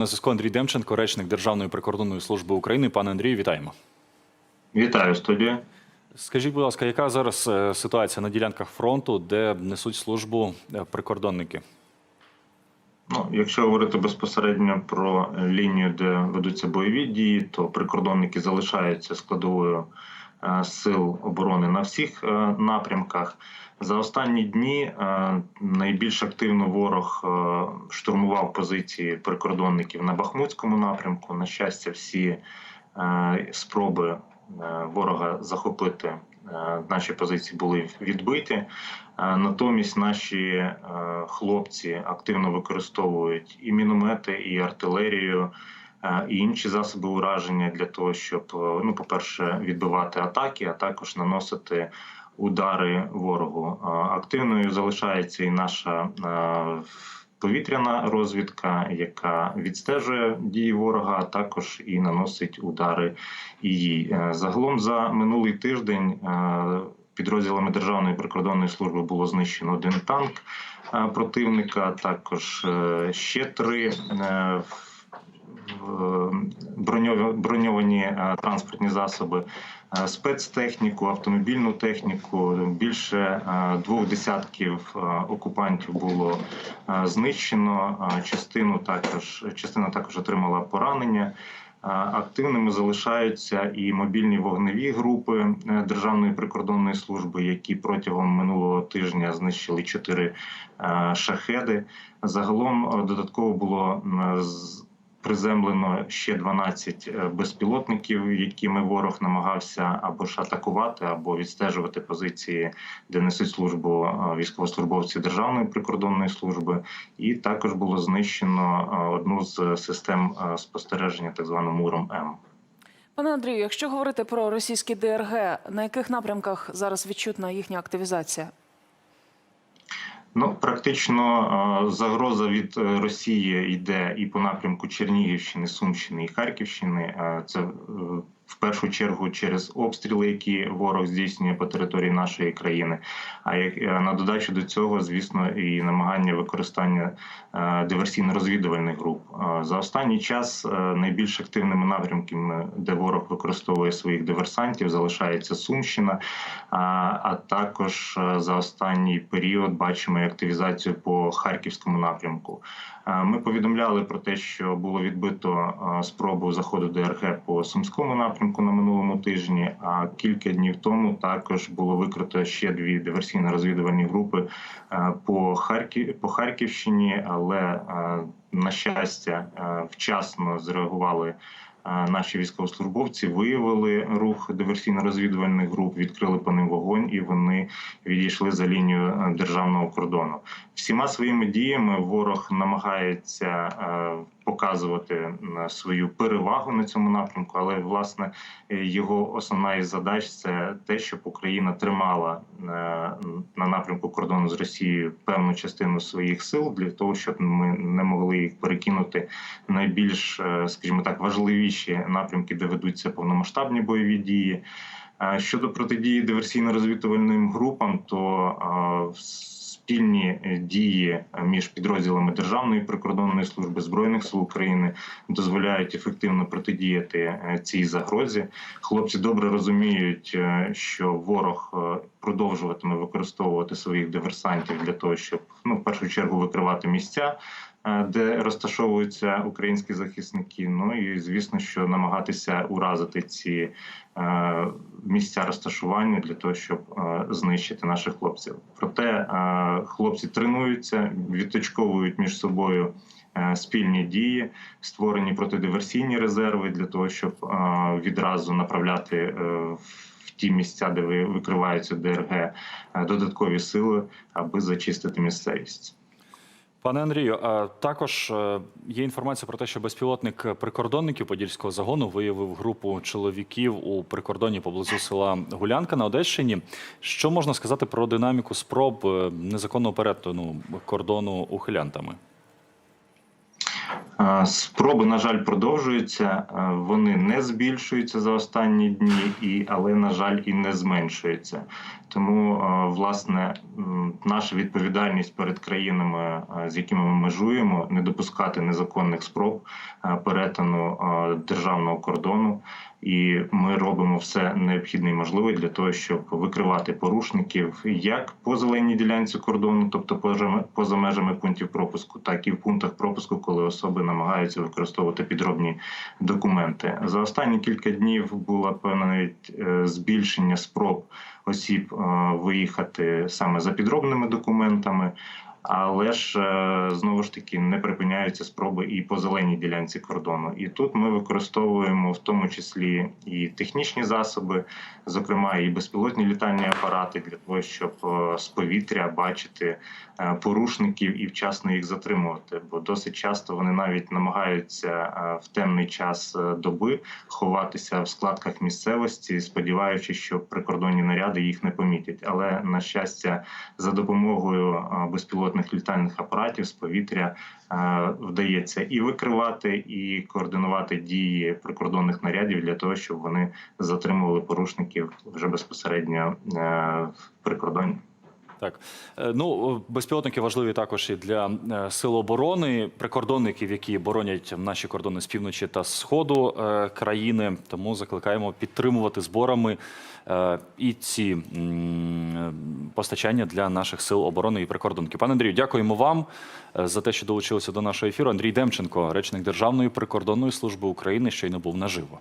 На зв'язку Андрій Демченко, речник Державної прикордонної служби України. Пане Андрію, вітаємо. Вітаю студія. Скажіть, будь ласка, яка зараз е, ситуація на ділянках фронту, де несуть службу е, прикордонники? Ну, якщо говорити безпосередньо про лінію, де ведуться бойові дії, то прикордонники залишаються складовою сил оборони на всіх е, напрямках. За останні дні е, найбільш активно ворог е, штурмував позиції прикордонників на Бахмутському напрямку. На щастя, всі е, спроби е, ворога захопити е, наші позиції були відбиті. Е, Натомість наші е, хлопці активно використовують і міномети, і артилерію, е, і інші засоби ураження для того, щоб, е, ну, по-перше, відбивати атаки, а також наносити удари ворогу. Активною залишається і наша е, повітряна розвідка, яка відстежує дії ворога, а також і наносить удари її. Е, Загалом за минулий тиждень. Підрозділами Державної прикордонної служби було знищено один танк противника, також ще три броньовані е, транспортні засоби, е, спецтехніку, автомобільну техніку. Більше е, двох десятків е, окупантів було е, знищено. е, Частину також частина також отримала поранення. Е, Активними залишаються і мобільні вогневі групи е, Державної прикордонної служби, які протягом минулого тижня знищили чотири е, шахеди. Загалом е, додатково було приземлено ще 12 е, безпілотників, якими ворог намагався або ж атакувати, або відстежувати позиції, де несуть службу е, військовослужбовці Державної прикордонної служби. І також було знищено е, одну з систем спостереження, так звану Муром М. Пане Андрію, якщо говорити про російські ДРГ, на яких напрямках зараз відчутна їхня активізація? Ну, практично е, загроза від е, Росії йде і по напрямку Чернігівщини, Сумщини і Харківщини. Е, Це в першу чергу через обстріли, які ворог здійснює по території нашої країни. А як е, на додачу до цього, звісно, і намагання використання е, диверсійно-розвідувальних груп. Е, За останній час найбільш активними напрямками, де ворог використовує своїх диверсантів, залишається Сумщина. А, також за останній період бачимо активізацію по харківському напрямку. Ми повідомляли про те, що було відбито спробу заходу ДРГ по сумському напрямку на минулому тижні. А кілька днів тому також було викрито ще дві диверсійно-розвідувальні групи е, по Харків по Харківщині, але е, на щастя е, вчасно зреагували. Наші військовослужбовці виявили рух диверсійно-розвідувальних груп, відкрили по ним вогонь, і вони відійшли за лінію державного кордону. Всіма своїми діями ворог намагається показувати е, свою перевагу на цьому напрямку, але власне е, його основна із задач це те, щоб Україна тримала е, на напрямку кордону з Росією певну частину своїх сил для того, щоб ми не могли їх перекинути найбільш, скажімо так, важливіші напрямки, де ведуться повномасштабні бойові дії. Щодо протидії диверсійно-розвідувальним групам, то спільні е, дії між підрозділами Державної прикордонної служби збройних сил України дозволяють ефективно протидіяти е, цій загрозі. Хлопці добре розуміють, е, що ворог е, продовжуватиме використовувати своїх диверсантів для того, щоб ну в першу чергу викривати місця. е, Де розташовуються українські захисники, ну і звісно, що намагатися уразити ці е, місця розташування для того, щоб е, знищити наших хлопців. Проте хлопці тренуються, відточковують між собою спільні дії, створені протидиверсійні резерви для того, щоб е, відразу направляти е, в ті місця, де ви- викриваються ДРГ, е, додаткові сили, аби зачистити місцевість. Пане Андрію, а також е, є інформація про те, що безпілотник прикордонників Подільського загону виявив групу чоловіків у прикордоні поблизу села Гулянка на Одещині. Що можна сказати про динаміку спроб е, незаконного перетину кордону ухилянтами? Спроби, на жаль, продовжуються. Вони не збільшуються за останні дні, і, але, на жаль, і не зменшуються. Тому, власне, наша відповідальність перед країнами, з якими ми межуємо, не допускати незаконних спроб перетину державного кордону. І ми робимо все необхідне і можливе для того, щоб викривати порушників як по зеленій ділянці кордону, тобто поза- межами пунктів пропуску, так і в пунктах пропуску, коли особи намагаються використовувати підробні документи. За останні кілька днів було певне навіть е, збільшення спроб осіб е, виїхати саме за підробними документами. Але ж е, знову ж таки не припиняються спроби і по зеленій ділянці кордону. І тут ми використовуємо в тому числі і технічні засоби, зокрема і безпілотні літальні апарати, для того, щоб е, з повітря бачити е, порушників і вчасно їх затримувати. Бо досить часто вони навіть намагаються в темний час доби ховатися в складках місцевості, сподіваючись, що прикордонні наряди їх не помітять. Але на щастя, за допомогою е, безпілотних літальних апаратів з повітря е, вдається і викривати, і координувати дії прикордонних нарядів для того, щоб вони затримували порушників вже безпосередньо е, в прикордонні. Так, Е, ну безпілотники важливі також і для е, сил оборони, прикордонників, які боронять наші кордони з півночі та сходу е, країни. Тому закликаємо підтримувати зборами і ці постачання для наших сил оборони і прикордонників. Пане Андрію, дякуємо вам за те, що долучилися до нашого ефіру. Андрій Демченко, речник Державної прикордонної служби України, щойно був наживо.